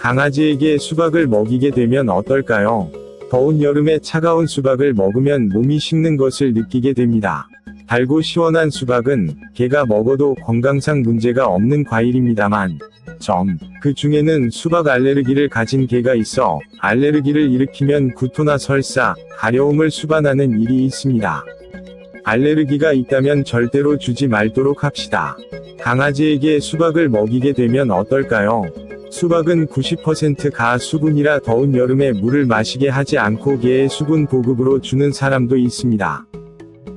강아지에게 수박을 먹이게 되면 어떨까요? 더운 여름에 차가운 수박을 먹으면 몸이 식는 것을 느끼게 됩니다. 달고 시원한 수박은 개가 먹어도 건강상 문제가 없는 과일입니다만, 점, 그 중에는 수박 알레르기를 가진 개가 있어 알레르기를 일으키면 구토나 설사, 가려움을 수반하는 일이 있습니다. 알레르기가 있다면 절대로 주지 말도록 합시다. 강아지에게 수박을 먹이게 되면 어떨까요? 수박은 90%가 수분이라 더운 여름에 물을 마시게 하지 않고 개의 수분 보급으로 주는 사람도 있습니다.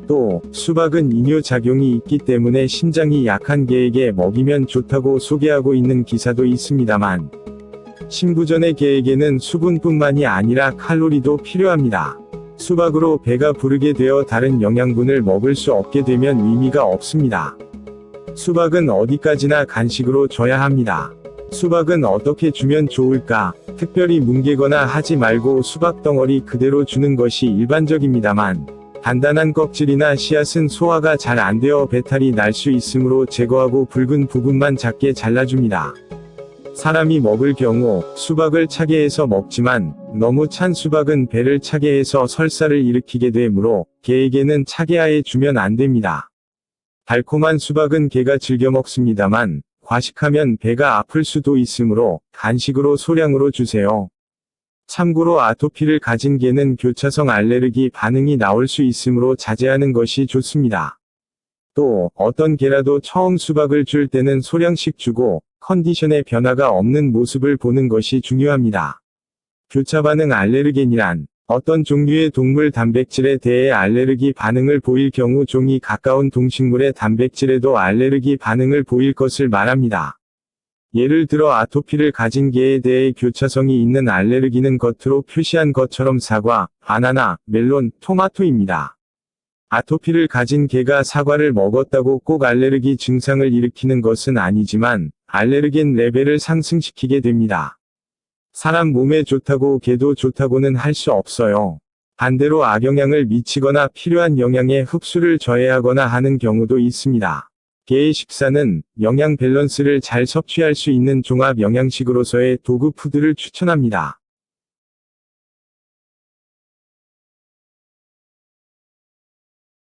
또, 수박은 이뇨작용이 있기 때문에 신장이 약한 개에게 먹이면 좋다고 소개하고 있는 기사도 있습니다만, 신부전의 개에게는 수분뿐만이 아니라 칼로리도 필요합니다. 수박으로 배가 부르게 되어 다른 영양분을 먹을 수 없게 되면 의미가 없습니다. 수박은 어디까지나 간식으로 줘야 합니다. 수박은 어떻게 주면 좋을까? 특별히 뭉개거나 하지 말고 수박 덩어리 그대로 주는 것이 일반적입니다만, 단단한 껍질이나 씨앗은 소화가 잘 안 되어 배탈이 날 수 있으므로 제거하고 붉은 부분만 작게 잘라줍니다. 사람이 먹을 경우 수박을 차게 해서 먹지만 너무 찬 수박은 배를 차게 해서 설사를 일으키게 되므로 개에게는 차게 아예 주면 안 됩니다. 달콤한 수박은 개가 즐겨 먹습니다만 과식하면 배가 아플 수도 있으므로 간식으로 소량으로 주세요. 참고로 아토피를 가진 개는 교차성 알레르기 반응이 나올 수 있으므로 자제하는 것이 좋습니다. 또 어떤 개라도 처음 수박을 줄 때는 소량씩 주고 컨디션에 변화가 없는 모습을 보는 것이 중요합니다. 교차 반응 알레르겐이란 어떤 종류의 동물 단백질에 대해 알레르기 반응을 보일 경우 종이 가까운 동식물의 단백질에도 알레르기 반응을 보일 것을 말합니다. 예를 들어 아토피를 가진 개에 대해 교차성이 있는 알레르기는 겉으로 표시한 것처럼 사과, 바나나, 멜론, 토마토입니다. 아토피를 가진 개가 사과를 먹었다고 꼭 알레르기 증상을 일으키는 것은 아니지만 알레르겐 레벨을 상승시키게 됩니다. 사람 몸에 좋다고 개도 좋다고는 할 수 없어요. 반대로 악영향을 미치거나 필요한 영양의 흡수를 저해하거나 하는 경우도 있습니다. 개의 식사는 영양 밸런스를 잘 섭취할 수 있는 종합 영양식으로서의 도구 푸드를 추천합니다.